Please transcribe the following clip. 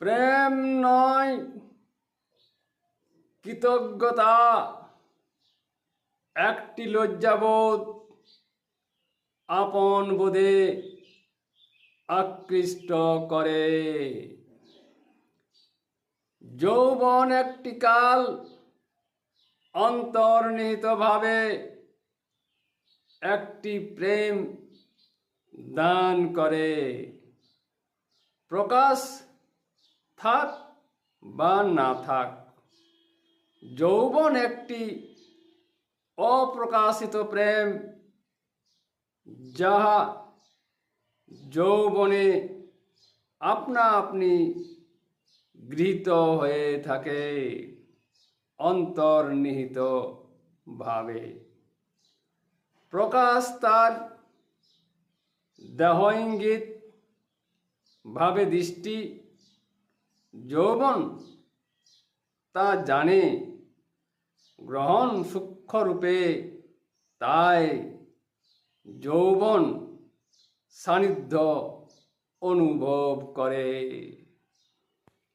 প্রেম নয়, কৃতজ্ঞতা। একটি লজ্জাবোধ আপন বোধে আকৃষ্ট করে। যৌবন একটি কাল অন্তর্নিহিতভাবে একটি প্রেম দান করে। প্রকাশ থাক বা না থাক, যৌবন একটি অপ্রকাশিত প্রেম যাহা যৌবনে আপনা আপনি গৃহীত হয়ে থাকে, অন্তর্নিহিত ভাবে। প্রকাশ তার দেহ ইঙ্গিত ভাবে দৃষ্টি যৌবন তা জানে গ্রহণ সূক্ষ্মরূপে তাই যৌবন সান্নিধ্য অনুভব করে।